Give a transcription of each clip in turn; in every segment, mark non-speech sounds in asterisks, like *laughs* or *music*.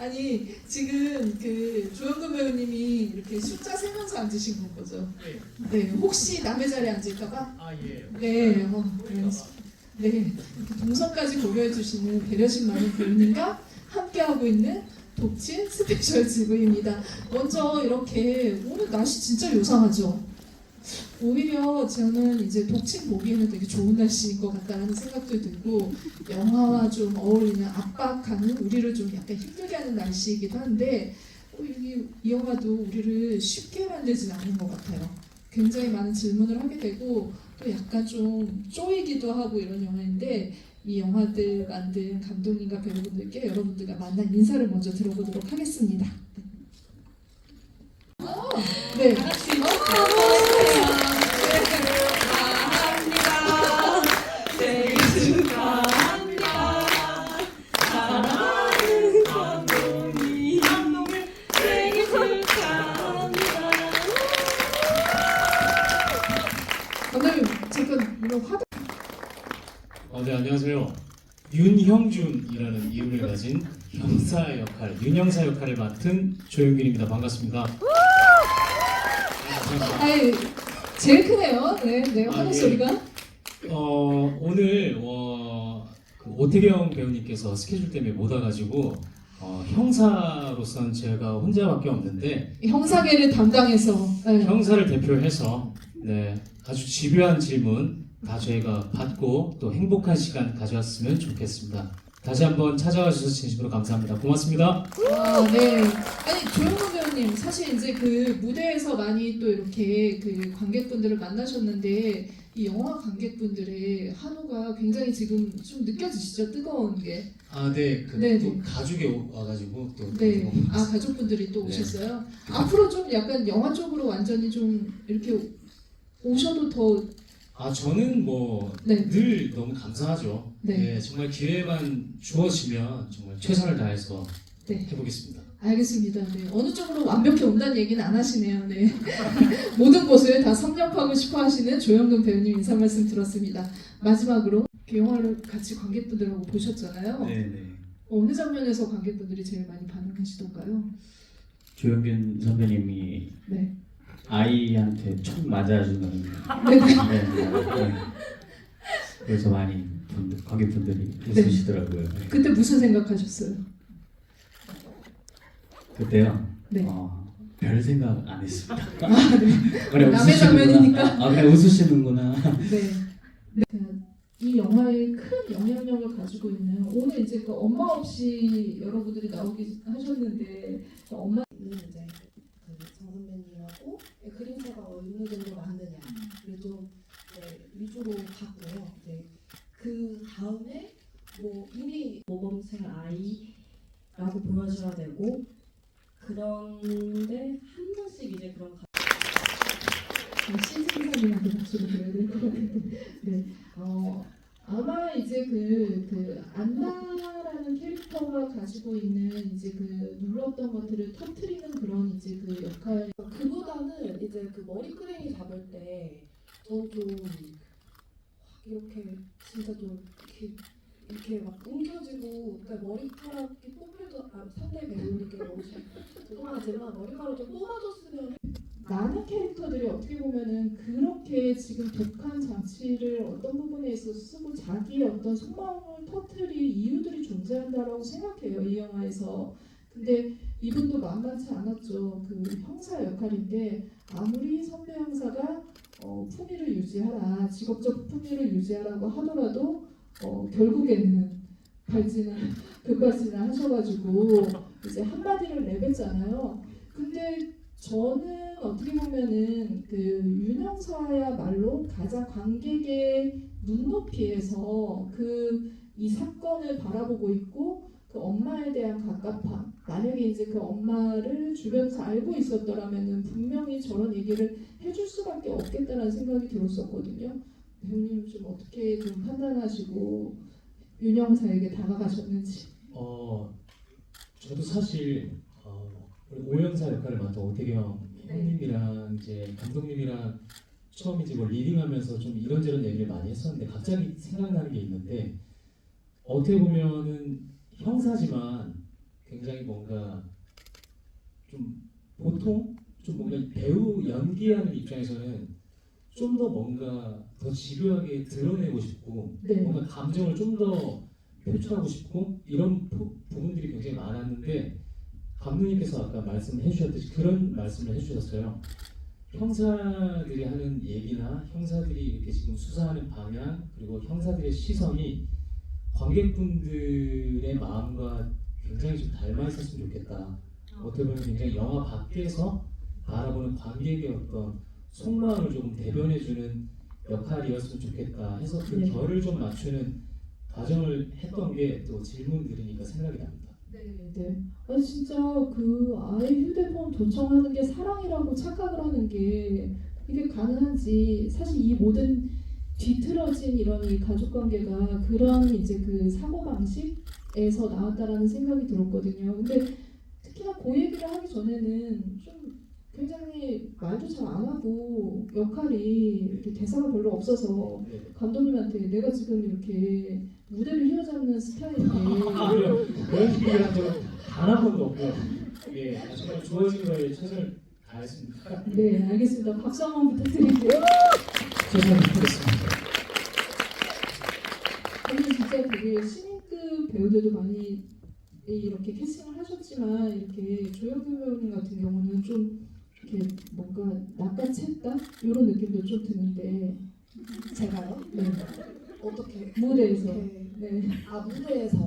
아니 지금 그 조영근 배우님이 이렇게 숫자 세면서 앉으신 건 거죠? 네. 네. 혹시 남의 자리에 앉을까봐? 아 예. 네. 어, 네. 네. 이렇게 동선까지 고려해 주시는 배려심 많은 배우님과 함께하고 있는 독친 스페셜 지구입니다. 먼저 이렇게 오늘 날씨 진짜 요상하죠? 오히려 저는 이제 독침 보기에는 되게 좋은 날씨인 것 같다는 생각도 들고 영화와 좀 어울리는 압박하는 우리를 좀 약간 힘들게 하는 날씨이기도 한데 어, 이 영화도 우리를 쉽게 만들진 않은 것 같아요. 굉장히 많은 질문을 하게 되고 또 약간 좀 쪼이기도 하고 이런 영화인데 이 영화들 만든 감독님과 배우분들께 여러분들과 만난 인사를 먼저 들어보도록 하겠습니다. 아, 네. 다 같이 화도 어, 네 안녕하세요. 윤형준이라는 이름을 가진 형사 역할, 윤형사 역할을 맡은 조영균입니다. 반갑습니다. 네, 감사합니다. 아이 제일 크네요. 네, 네 아, 하는 예. 소리가. 어, 오늘 어, 그 오태경 배우님께서 스케줄 때문에 못 와가지고 어, 형사로서는 제가 혼자밖에 없는데 형사계를 담당해서 네. 형사를 대표해서 네, 아주 집요한 질문 다 저희가 받고 또 행복한 시간 가져왔으면 좋겠습니다. 다시 한번 찾아와 주셔서 진심으로 감사합니다. 고맙습니다. 아, 네. 아니 조영호 배우님 사실 이제 그 무대에서 많이 또 이렇게 그 관객분들을 만나셨는데 이 영화 관객분들의 한호가 굉장히 지금 좀 느껴지시죠? 뜨거운 게. 아, 네. 그, 네, 또 네. 가족이 오- 와가지고 또 네. 아 가족분들이 또 네. 오셨어요. 앞으로 좀 약간 영화 쪽으로 완전히 좀 이렇게 오셔도 더 아 저는 뭐 네. 늘 너무 감사하죠. 네. 네, 정말 기회만 주어지면 정말 최선을 다해서 네. 해보겠습니다. 알겠습니다. 네. 어느 쪽으로 완벽히 온다는 얘기는 안 하시네요. 네. *laughs* 모든 곳을 다 섭렵하고 싶어 하시는 조영근 배우님 인사 말씀 들었습니다. 마지막으로 그 영화를 같이 관객분들하고 보셨잖아요. 네네. 어느 장면에서 관객분들이 제일 많이 반응하시던가요? 조영균 선배님이 네. 아이한테 총 맞아주는 네. 네, 네, 네. 그래서 많이 분들, 관객분들이 웃으시더라고요. 네. 그때 무슨 생각하셨어요? 그때요. 네. 어, 별 생각 안 했습니다. 아, 네. *laughs* 그냥 남의 웃으시는구나. 장면이니까. 아 그냥 웃으시는구나. 네. 네. 이 영화에 큰 영향력을 가지고 있는 오늘 이제 그 엄마 없이 여러분들이 나오기 하셨는데 그 엄마 는 이제 그 정선배님하고 그림체가 어느 정도 맞느냐 그래도 네, 위주로 갔고요. 네. 그 다음에 뭐 이미 모범생 아이라고 보여줘야 되고 그런데 한 번씩 이제 그런 가- 신생사님한테 박수를 *laughs* 드려야 될것 같은데 네. 어, 아마 이제 그, 그 안나라는 캐릭터가 가지고 있는 이제 그 눌렀던 것들을 터트리는 그런 이제 그 역할. 그보다는 이제 그 머리끄댕이 잡을 때 저는 좀확 이렇게 진짜 좀 이렇게 이렇게 막 움켜쥐고 그러니까 머리카락이 뽑혀도 아, 상대 배우님께 너무 죄송하지만 머리카락 좀 뽑아줬으면 많은 캐릭터들이 어떻게 보면은 그렇게 지금 독한 장치를 어떤 부분에 있어서 쓰고 자기의 어떤 속마음을 터트릴 이유들이 존재한다라고 생각해요 이 영화에서. 근데 이분도 만만치 않았죠. 그 형사 역할인데 아무리 선배 형사가 어, 품위를 유지하라 직업적 품위를 유지하라고 하더라도 어, 결국에는 발진을 급발진을 *laughs* 하셔가지고 이제 한마디를 내뱉잖아요. 근데 저는 어떻게 보면은 그 윤형사야말로 가장 관객의 눈높이에서 그 이 사건을 바라보고 있고 그 엄마에 대한 갑갑함 만약에 이제 그 엄마를 주변에서 알고 있었더라면은 분명히 저런 얘기를 해줄 수밖에 없겠다라는 생각이 들었었거든요. 배우님 좀 어떻게 좀 판단하시고 윤형사에게 다가가셨는지. 어, 저도 사실 어, 오영사 역할을 맡은 오태경 형님이랑 이제 감독님이랑 처음 이제 뭐 리딩하면서 좀 이런저런 얘기를 많이 했었는데 갑자기 생각나는 게 있는데 어떻게 보면은 형사지만 굉장히 뭔가 좀 보통 좀 뭔가 배우 연기하는 입장에서는 좀 더 뭔가 더 집요하게 드러내고 싶고 네. 뭔가 감정을 좀 더 표출하고 싶고 이런 부, 부분들이 굉장히 많았는데 감독님께서 아까 말씀해 주셨듯이 그런 말씀을 해주셨어요. 형사들이 하는 얘기나 형사들이 이렇게 지금 수사하는 방향 그리고 형사들의 시선이 관객분들의 마음과 굉장히 좀 닮아 있었으면 좋겠다. 어떻게 보면 굉장히 영화 밖에서 바라보는 관객의 어떤 속마음을 조금 대변해주는 역할이었으면 좋겠다 해서 그 네. 결을 좀 맞추는 과정을 했던 게 또 질문 들으니까 생각이 납니다. 네, 네. 아 진짜 그 아이 휴대폰 도청하는 게 사랑이라고 착각을 하는 게 이게 가능한지 사실 이 모든 뒤틀어진 이런 이 가족 관계가 그런 이제 그 사고 방식에서 나왔다라는 생각이 들었거든요. 근데 특히나 그 얘기를 하기 전에는 좀 굉장히 말도 잘 안 하고 역할이 대사가 별로 없어서 네. 감독님한테 내가 지금 이렇게 무대를 휘어잡는 스타일인데 *laughs* 그래요. 그런 얘기를 한 적은 단한 번도 없고 예, 정말 좋아진 거에 최선을 다했습니다. 네, 알겠습니다. 박수 한 번 부탁드릴게요. 최선을 다했습니다. 오늘 진짜 되게 신인급 배우들도 많이 이렇게 캐스팅을 하셨지만 이렇게 조혁규 배우님 같은 경우는 좀 이렇게 뭔가 낚아챘다 이런 느낌도 좀 드는데 제가요? 네, 어떻게? 무대에서. 이렇게? 네. 아 무대에서.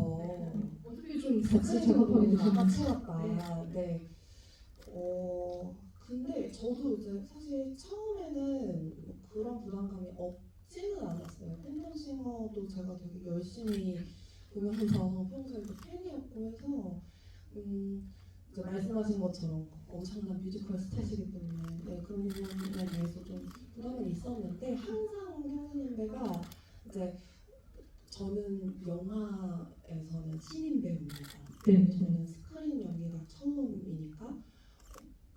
어떻게 좀 같이 작업하게 되셨는지 아까채웠다. 네. 어 근데 저도 이제 사실 처음에는 뭐 그런 부담감이 없지는 않았어요. 팬텀싱어도 제가 되게 열심히 보면서 평소에 또 팬이었고 해서 음 이제 말씀하신 것처럼 엄청난 뮤지컬 스타시기 때문에 네, 그런 부분에 대해서 좀 부담은 있었는데 항상 형님배가 이제 저는 영화에서는 신인 배우입니다. 네. 저는 스크린 연기가 처음이니까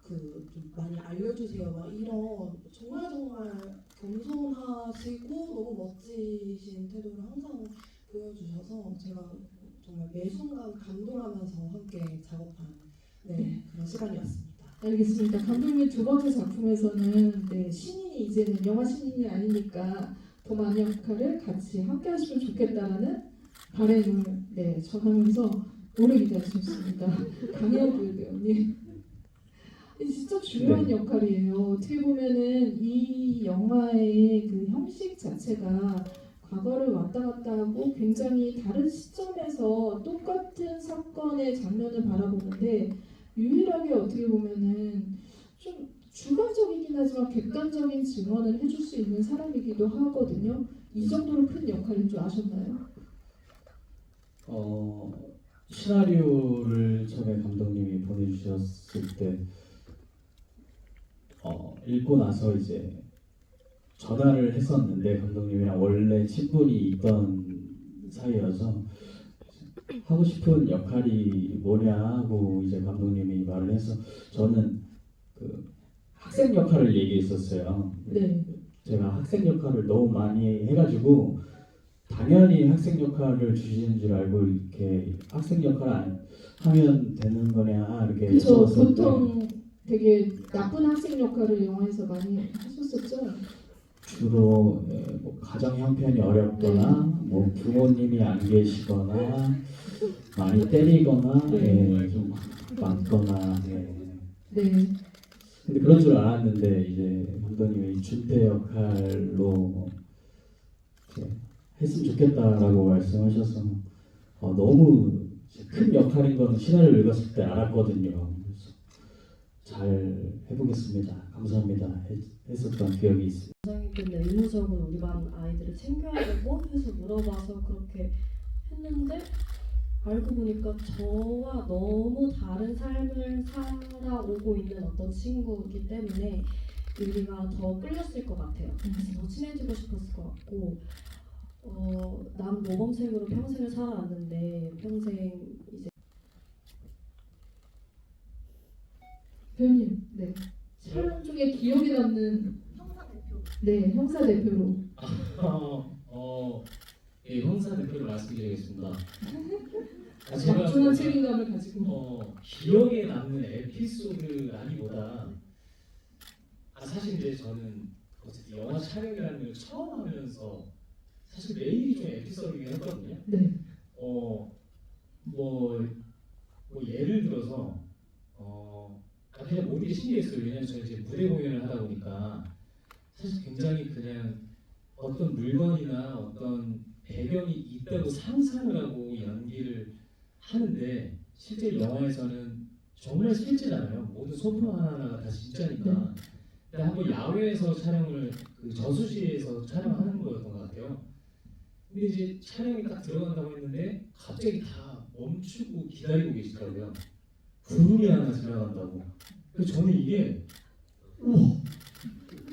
그 좀 많이 알려주세요. 막 이런 정말 정말 겸손하시고 너무 멋지신 태도를 항상 보여주셔서 제가 정말 매 순간 감동하면서 함께 작업한 네, 그런 시간이었습니다. 알겠습니다. 감독님 두 번째 작품에서는 네, 신인이 이제는 영화 신인이 아니니까 더 많은 역할을 같이 함께 하시면 좋겠다라는 바람을 네, 전하면서 오래 기다리셨습니다. 강혜원 배우님. 이 진짜 중요한 네. 역할이에요. 어떻게 보면은 이 영화의 그 형식 자체가 과거를 왔다 갔다 하고 굉장히 다른 시점에서 똑같은 사건의 장면을 바라보는데 유일하게 어떻게 보면은 좀 주관적이긴 하지만 객관적인 증언을 해줄 수 있는 사람이기도 하거든요. 이 정도로 큰 역할인 줄 아셨나요? 어, 시나리오를 처음에 감독님이 보내주셨을 때 어, 읽고 나서 이제 전화를 했었는데 감독님이랑 원래 친분이 있던 사이여서 하고 싶은 역할이 뭐냐 하고 이제 감독님이 말을 해서 저는 그 학생 역할을 얘기했었어요. 네. 제가 학생 역할을 너무 많이 해가지고 당연히 학생 역할을 주시는 줄 알고 이렇게 학생 역할 안 하면 되는 거냐 이렇게. 여쭤봤었는데 보통 되게 나쁜 학생 역할을 영화에서 많이 하셨었죠. 주로 예, 뭐 가정 형편이 어렵거나 뭐 부모님이 안 계시거나 많이 때리거나 네. 예, 좀 맞거나 예. 네. 근데 그런 줄 알았는데 이제 감독님이 준태 역할로 이제 했으면 좋겠다라고 말씀하셔서 어, 너무 큰 역할인 거는 시나리오 읽었을 때 알았거든요. 잘 해보겠습니다. 감사합니다. 했, 했었던 기억이 있습니다. 근데 의무적으로 우리 반 아이들을 챙겨야 되고 해서 물어봐서 그렇게 했는데 알고 보니까 저와 너무 다른 삶을 살아오고 있는 어떤 친구이기 때문에 유리가 더 끌렸을 것 같아요. 그래서 더 친해지고 싶었을 것 같고 어, 난 모범생으로 평생을 살아왔는데 평생 이제 배우님, 네. 촬영 중에 기억에 남는 네 형사 대표로 *laughs* 어, 어, 예, 형사 대표로 말씀드리겠습니다. *laughs* 아, 제가 막중한 뭐, 책임감을 가지고 어, 기억에 남는 에피소드라기보다 아 사실 이제 저는 어쨌든 영화 촬영이라는 걸 처음 하면서 사실 매일이 좀 에피소드이긴 했거든요. 네. 어, 뭐, 뭐 예를 들어서 어, 아, 그냥 모든 게 신기했어요. 왜냐면 저희 이제 무대 공연을 하다 보니까 사실 굉장히 그냥 어떤 물건이나 어떤 배경이 있다고 상상을 하고 연기를 하는데 실제 영화에서는 정말 실제잖아요. 모든 소품 하나하나가 다 진짜니까. 근데 한번 야외에서 촬영을 그 저수지에서 촬영하는 거였던 것 같아요. 근데 이제 촬영이 딱 들어간다고 했는데 갑자기 다 멈추고 기다리고 계시더라고요. 구름이 하나 지나간다고. 그래서 저는 이게 우와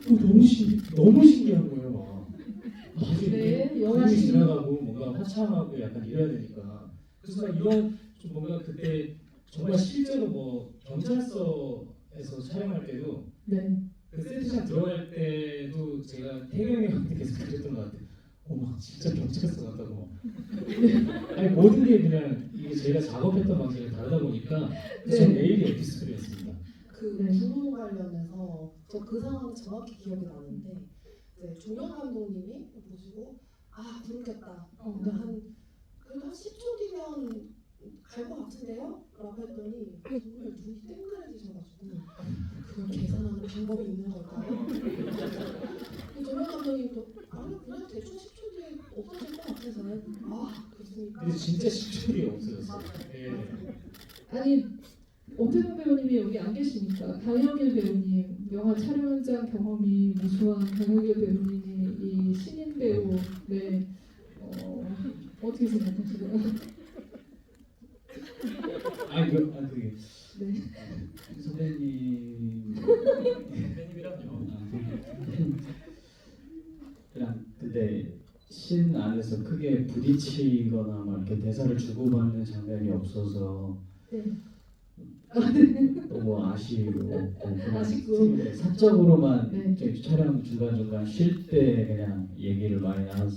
너무 신 너무 신기한 거예요. 막. 네, 이게 영화 지나가고 뭔가 화창하고 약간 이래야 되니까. 그래서 막 이런 좀 뭔가 그때 정말 실제로 뭐 경찰서에서 촬영할 때도 네. 그 세트장 들어갈 때도 제가 태경이 형한테 계속 그랬던 것 같아요. 어머 진짜 경찰서 같다고. *laughs* 아니 모든 게 그냥 이게 제가 작업했던 방식이 다르다 보니까 네. 전 매일이 에피소드였습니다. 그 네. 구름 관련해서 저 그 상황 정확히 기억이 나는데 이제 종영 감독님이 보시고 아 꼈다. 어, 근데 한 10초 뒤면 갈 것 같은데요? 라고 했더니 정말 눈이 땡그레지셔가지고 그걸 계산하는 방법이 있는 걸까요? 그 종영 감독님도 아니 그냥 대충 10초 뒤에 없어질 것 같아서는 아 그렇습니까? 근데 진짜 10초이 없어졌어요. 예. 아니 오태훈 배우님이 여기 안 계시니까 강영길 배우님 영화 촬영 현장 경험이 무수한 강영길 배우님이 이 신인 배우 네 어, 어떻게 생각하시나요? *laughs* 아니 그, 아 그게 네. 선배님 선배님이랑요. 그냥 근데 신 안에서 크게 부딪히거나 막 이렇게 대사를 주고받는 장면이 없어서 네. 너무 아쉬워 그냥 아쉽고. 사적으로만 네. 촬영 중간 중간 쉴 때 그냥 얘기를 많이 나눴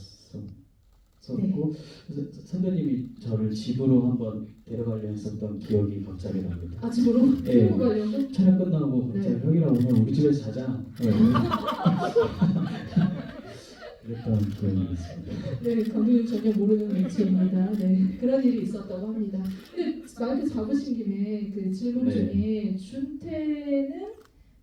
었고 네. 선배님이 저를 집으로 한번 데려가려 했었던 기억이 갑자기 납니다. 아 집으로 네. 가려고? 촬영 끝나고 네. 형이랑 오늘 우리 집에서 자자. 네. *laughs* 그랬던 기억이 있습니다. 네, 감독님 전혀 모르는 매체입니다. 네, 그런 일이 있었다고 합니다. 근데 마이크 잡으신 김에 그 질문 네. 중에 준태는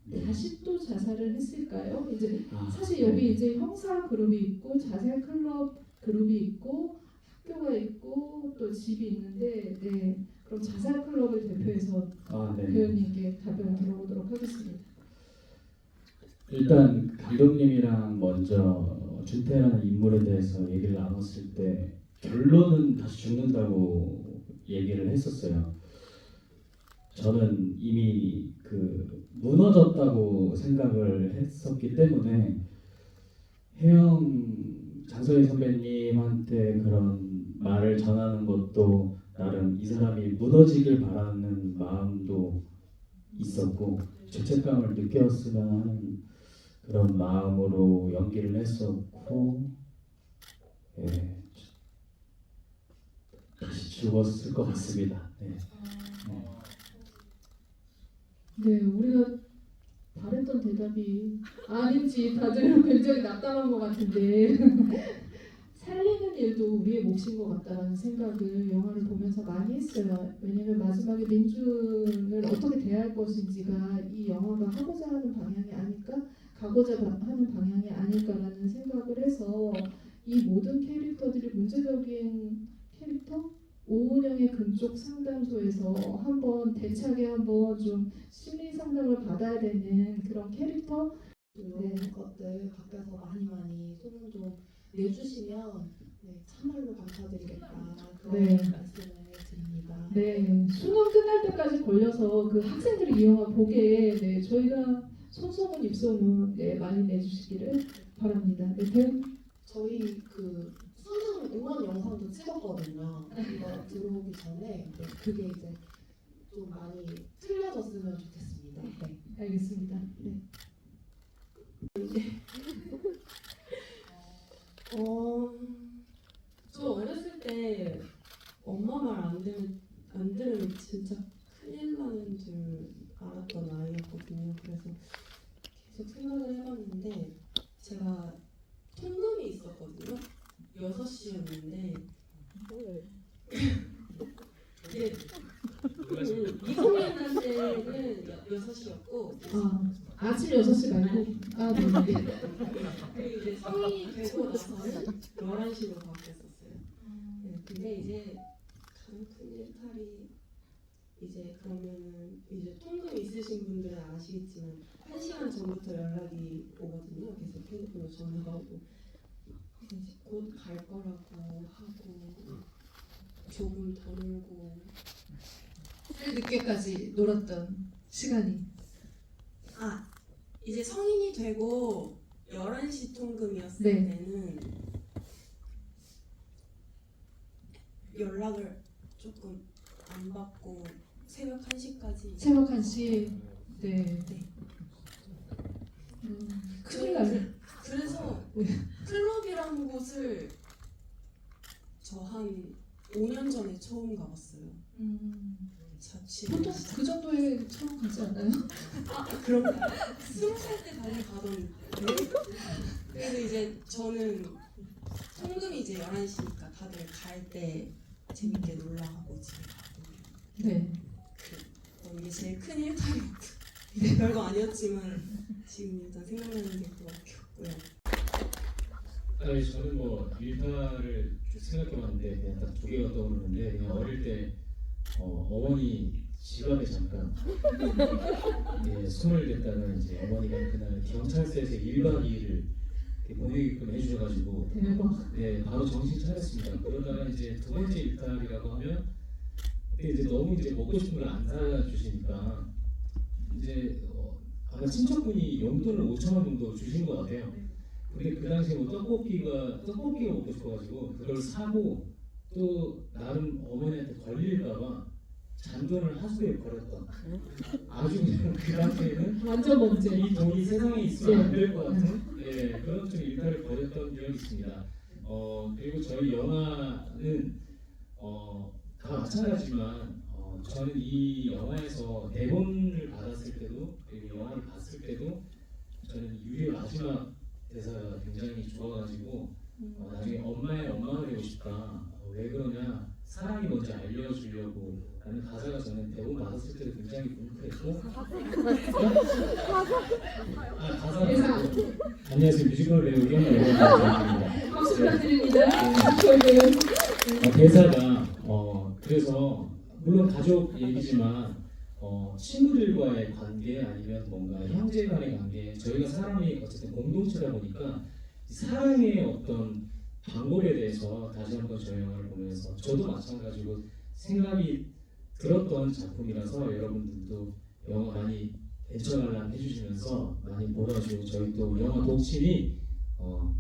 네. 다시 또 자살을 했을까요? 이제 아, 사실 여기 네. 이제 형사 그룹이 있고 자살 클럽 그룹이 있고 학교가 있고 또 집이 있는데 네 그럼 자살 클럽을 대표해서 아, 네. 배우님께 답변 들어보도록 하겠습니다. 일단 감독님이랑 먼저 준태라는 인물에 대해서 얘기를 나눴을 때 결론은 다시 죽는다고 얘기를 했었어요. 저는 이미 그 무너졌다고 생각을 했었기 때문에 혜영 장서희 선배님한테 그런 말을 전하는 것도 나름 이 사람이 무너지길 바라는 마음도 있었고 죄책감을 느꼈으면 하는 그런 마음으로 연기를 했었고 예, 다시 죽었을 것 같습니다. 네. 네, 우리가 바랬던 대답이 아닌지 다들 굉장히 낙담한 것 같은데 *laughs* 살리는 일도 우리의 몫인 것 같다라는 생각을 영화를 보면서 많이 했어요. 왜냐면 마지막에 민준을 어떻게 대할 것인지가 이 영화가 하고자 하는 방향이 아닐까, 가고자 바- 하는 방향이 아닐까라는 생각을 해서 이 모든 캐릭터들이 문제적인 캐릭터? 오은영의 금쪽 상담소에서 한번 대차게 한번 좀 심리 상담을 받아야 되는 그런 캐릭터 이런 것들 밖에서 많이 많이 소문 좀 내주시면 네, 참말로 감사드리겠다 그런 네. 말씀을 드립니다. 네 수능 끝날 때까지 걸려서 그 학생들이 이 영화 보게 네, 저희가 손소문 입소문 네, 많이 내주시기를 바랍니다. 네, 배우 저희 그 하는 응원 영상도 찍었거든요. 이거 들어오기 전에 네, 그게 이제 좀 많이 틀려졌으면 좋겠습니다. 네, 알겠습니다. 네. 어, 저 어렸을 때 엄마 말 안 들으면 안 들으면 진짜 큰일 나는 줄 알았던 아이였거든요. 그래서 계속 생각을 해봤는데 제가 12시였는데 이제 음, 미성년자 때는 6시였고 아, 아침 6시 말고? 아 네네 그리고 이제 성인이 되고 나서는 11시로 바뀌었었어요. 네, 근데 이제 가장 큰 일탈이 이제 그러면은 이제 통금 있으신 분들은 아시겠지만 한 시간 전부터 연락이 오거든요. 계속 핸드폰으로 전화가 오고 이제 곧 갈 거라고 하고 조금 더 놀고 늦게까지 놀았던 시간이 아 이제 성인이 되고 11시 통금이었을 네. 때는 연락을 조금 안 받고 새벽 1시까지 새벽 1시 네. 네. 음, 큰일 나네 그래서 네. 클럽이라는 곳을 저 한 5년 전에 처음 가봤어요. 음, 자취. 보통 그 정도에 처음 가지 않아요? 아 그런가? 스무 살때 많이 가던. 그래서 이제 저는 통금이 이제 11시니까 다들 갈 때 재밌게 놀러 가고 집에 가고. 네 어, 이게 제일 큰 일탈이었고 별거 아니었지만 지금 일단 생각나는 게 그거 없고요. 아니 저는 뭐 일탈을 쭉 생각해봤는데 그냥 딱 두 개가 떠오르는데 그냥 어릴 때 어, 어머니 지갑에 잠깐 예, 손을 댔다가 이제 어머니가 그날 경찰서에서 1박 2일을 보내게끔 해주셔가지고 네 바로 정신 차렸습니다. 그러다가 이제 두 번째 일탈이라고 하면 그때 이제 너무 이제 먹고 싶은 걸 안 사주시니까 이제 어, 아마 친척분이 용돈을 5천 원 정도 주신 것 같아요. 근데 그 당시에 뭐 떡볶이가 떡볶이가 먹고 싶어가지고 그걸 사고 또 나름 어머니한테 걸릴까봐 잔돈을 하수에 버렸던 아주 그냥 그 당시에는 완전 범죄 이 돈이 세상에 있으면 안 될 것 같은 예, 그런 좀 일탈을 벌였던 기억이 있습니다. 어, 그리고 저희 영화는 어, 다 마찬가지지만 어, 저는 이 영화에서 대본을 받았을 때도 그리고 영화를 봤을 때도 저는 유리의 마지막 대사가 굉장히 좋아가지고 어, 나중에 엄마의 엄마가 되고 싶다. 어, 왜 그러냐? 사랑이 뭔지 알려주려고 라는 가사가 저는 대본 받았을 때도 굉장히 뭉클했고 아 가사. 안녕하세요 뮤지컬 배우 이현아입니다 박수 부탁드립니다 저희는 어, 대사가 어 그래서 물론 가족 얘기지만 어 친구들과의 관계 아니면 뭔가 형제 간의 관계 저희가 사람이 어쨌든 공동체다 보니까 사랑의 어떤 방법에 대해서 다시 한번 저희 영화를 보면서 저도 마찬가지고 생각이 들었던 작품이라서 여러분들도 영화 많이 애청관람 해주시면서 많이 몰아주고 저희 또 영화 독침이 어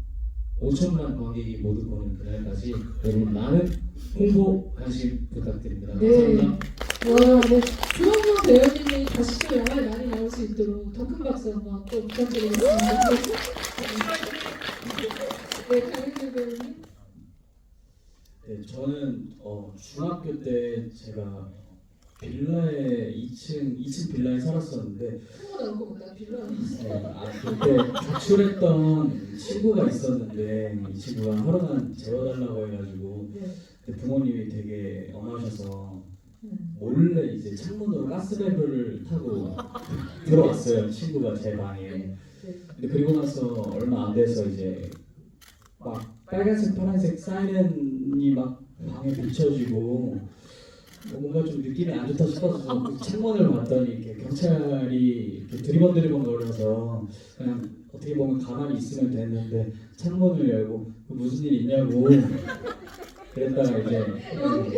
5천만 관객이 모두 보는 그날까지 여러분 많은 홍보 관심 부탁드립니다. 네. 감사합니다. 와, 네. 주영용 배우님이 다시 또 영화에 많이 나올 수 있도록 더 큰 박수 한번 또 부탁드리겠습니다. 네, 강민주 배우님. 네, 저는 어, 중학교 때 제가 빌라에 2층 2층 빌라에 살았었는데 큰거 나올 것 같다, 빌라. 네, 아, 그때 가출했던 친구가 있었는데 이 친구가 하루만 재워달라고 해가지고 네. 근데 부모님이 되게 엄하셔서 음. 몰래 이제 창문으로 가스밸브를 타고 들어왔어요 친구가 제 방에 네. 근데 그리고 나서 얼마 안 돼서 이제 막 빨간색 파란색 사이렌이 막 방에 비춰지고 뭔가 좀 느낌이 안 좋다 싶어서 그 창문을 봤더니 이렇게 경찰이 이렇게 드리번드리번 거려서 그냥 어떻게 보면 가만히 있으면 되는데 창문을 열고 그 무슨 일 있냐고 *laughs* 그랬다가 이제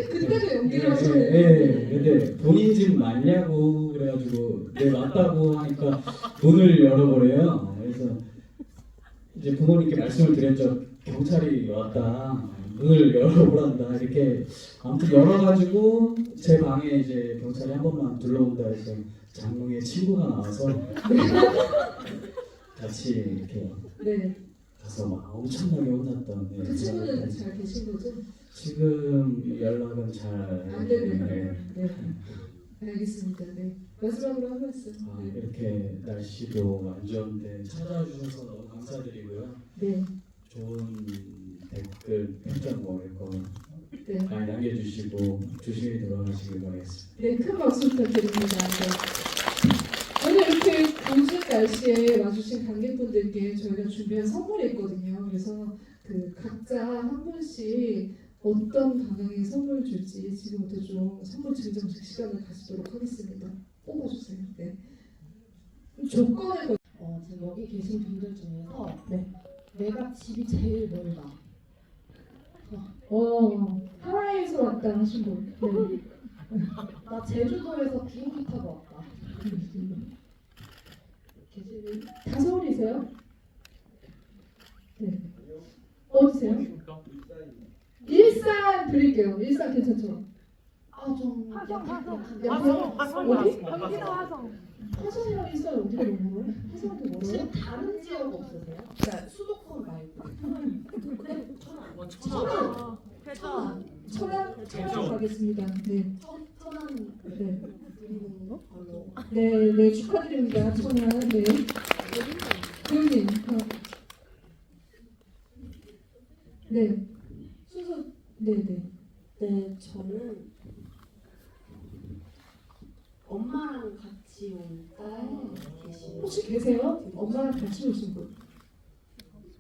그때도 연기를 예, 하셨네요. 예, 근데 본인 집 맞냐고 그래가지고 네 맞다고 하니까 문을 열어보래요. 그래서 이제 부모님께 말씀을 드렸죠. 경찰이 왔다. 문을 열어보란다. 이렇게 아무튼 열어가지고 제 방에 이제 경찰이 한 번만 둘러온다 해서 장롱에 친구가 나와서 *laughs* 같이 이렇게 네. 가서 막 엄청나게 혼났던 네, 그 친구는 잘 계신 거죠? 지금 연락은 잘안 되는 네. 네. 알겠습니다. 네. 마지막으로 한 말씀. 아, 네. 이렇게 날씨도 안 좋은데 찾아와 주셔서 너무 감사드리고요. 네. 좋은 댓글 댓글 편장 먹을 거 네. 많이 남겨주시고 조심히 돌아가시길 바라겠습니다. 네, 큰 박수 부탁드립니다. 네. 오늘 이렇게 궂은 날씨에 와주신 관객분들께 저희가 준비한 선물이 있거든요. 그래서 그 각자 한 분씩 어떤 방향의 선물 줄지 지금부터 좀 선물 증정식 시간을 가지도록 하겠습니다. 뽑아주세요. 네. 조건을 거- 어, 지금 여기 계신 분들 중에서 네. 내가 집이 제일 멀다. 어 하와이에서 왔다 하신 분. 네. 나 제주도에서 비행기 타고 왔다. 계시는 다 서울이세요? 네. 어디세요? 일산 드릴게요. 일산 괜찮죠? 아좀 화성, 화성. 화성 어디? 경기도 화성. 화성이랑 일산 어디가 멀어요? 화성한테 멀어요? 혹시 다른 지역 없으세요? 그러니까 수도권 말고. 천안. 천안. 천안? 천안 가겠습니다. 네. 천- 천안 네. 걸로. 네, 네, 축하드립니다. 천안. 네. 교님. 어. 네. 순서, 네, 네. 네, 저는 엄마랑 같이 온 딸 계시는 혹시 계세요? 엄마랑 같이 오신 분?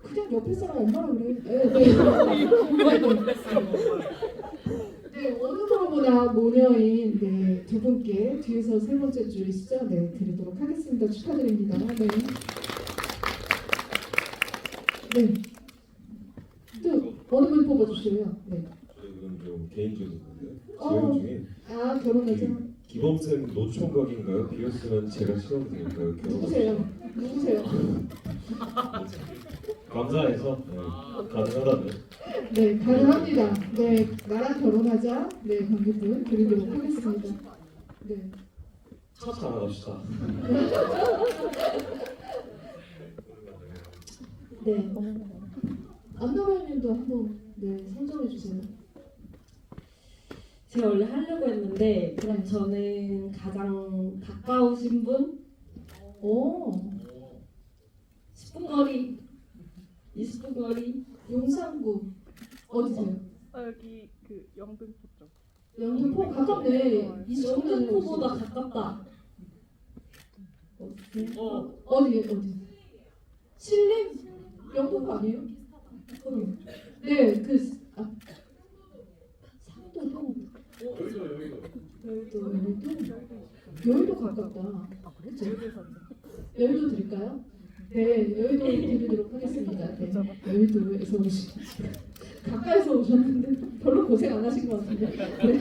그냥 옆에 사람 엄마랑 그래. 네, 네. 어느 프로보다 모녀인 네, 두 분께 뒤에서 세 번째 줄이시죠? 네, 드리도록 하겠습니다. 축하드립니다. 네. 네. 또 어느 분 뽑아주세요? 네. 이건 좀 개인적인데 어. 지금 중에 아, 결혼하죠? 기범생 노총각인가요? 비었으면 제가? 결혼 누구세요? 누구세요? *laughs* 감사해서 네, 가능하다면 네, 가능합니다. 네, 나랑 결혼하자. 네, 관객분 드리도록 하겠습니다. 네. 차차 나갑시다. 네. 안나배우님도 한번 네 선정해 주세요. 제가 원래 하려고 했는데 그럼 저는 가장 가까우신 분 오, 10분 거리 20분 거리 용산구 어디세요? 어, 여기 그 영등포 쪽. 영등포 가깝네. 20분 영등포보다 가깝다? 어, 어디 어디? 신림 영등포 아니에요? 어. 네, 그 아, 상도동 여기도. 여의도 여의도 여의도 가깝다. 그죠? 여의도 드릴까요? 네, 여의도 드리도록 하겠습니다. 네, 여의도에서 오신 가까이서 오셨는데 별로 고생 안 하신 것 같은데. 네.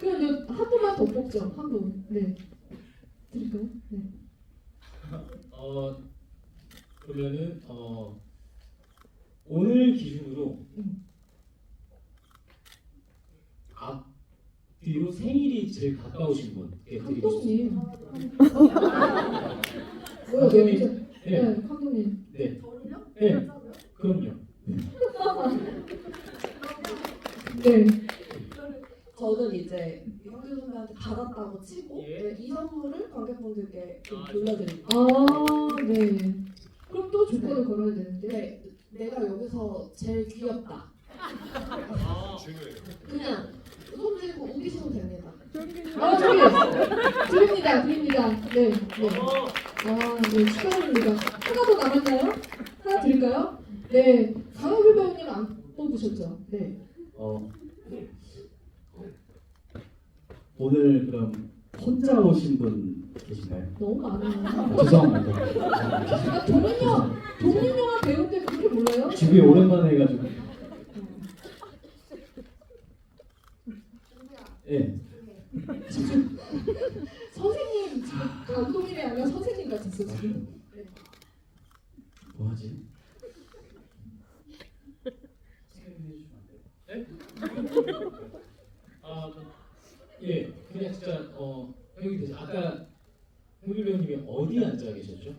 그럼 한 분만 더 뽑죠. 한 분. 네. 드릴까요? 네. 어 그러면은 어 오늘 기준으로 앞 뒤로 생일이 제일 가까우신 드리고 싶습니다. 감독님. 뭐야, 왜 감독님. 그러죠? 네, 네, 감독님. 네, 네, 그럼요. 네. 저는 이제 형규 선배한테 받았다고 치고 예. 네, 이 선물을 관객분들께 좀 돌려드릴게요. 아, 네. 그럼 또 조건을 걸어야 되는데. 네, 내가 여기서 제일 귀엽다. 그냥 손 들고 우기시면 됩니다. 아, 저기 드립니다, 드립니다. 네, 네. 아, 네, 축하드립니다. 하나 더 남았나요? 하나 드릴까요? 네, 강호규 배우님 안 뽑으셨죠? 네. 어, 오늘 그럼 혼자 오신 분 계신가요? 너무 많아요. 아, 죄송합니다. 아, 동인영, 동인영화 배우인데 그렇게 몰라요? 집이 오랜만에 해가지고. 예. *laughs* 선생님, 지금 감독님이 아니라 선생님 같았어, 지금. 뭐하지? 아, 예, 그냥 진짜 어 여기 계세요. 아까 효길 배우님이 어디 앉아 계셨죠?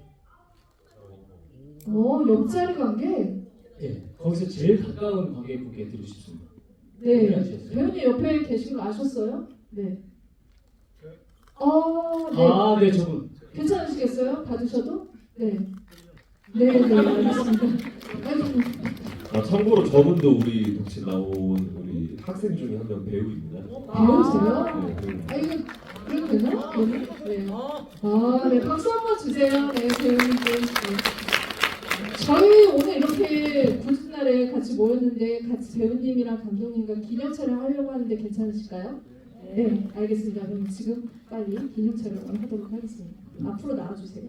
어, 옆자리 관계? 예, 거기서 제일 가까운 관객분께 드리고 싶습니다. 네. 배우님 옆에 계신 거 아셨어요? 네. 어, 네. 아, 네, 저분. 괜찮으시겠어요? 받으셔도? 네. 네, 네, 알겠습니다. 아이고, 아, 참고로 저분도 우리 독실 나온 우리 학생 중에 한 명 배우입니다. 배우세요? 네, 배우. 아 이거 그래도 되나? 네. 아, 네 박수 한번 주세요. 네 배우님들. 네. 저희 오늘 이렇게 굳 은 날에 같이 모였는데 같이 배우님이랑 감독님과 기념 촬영 하려고 하는데 괜찮으실까요? 네, 알겠습니다. 그럼 지금 빨리 기념 촬영을 하도록 하겠습니다. 앞으로 나와주세요.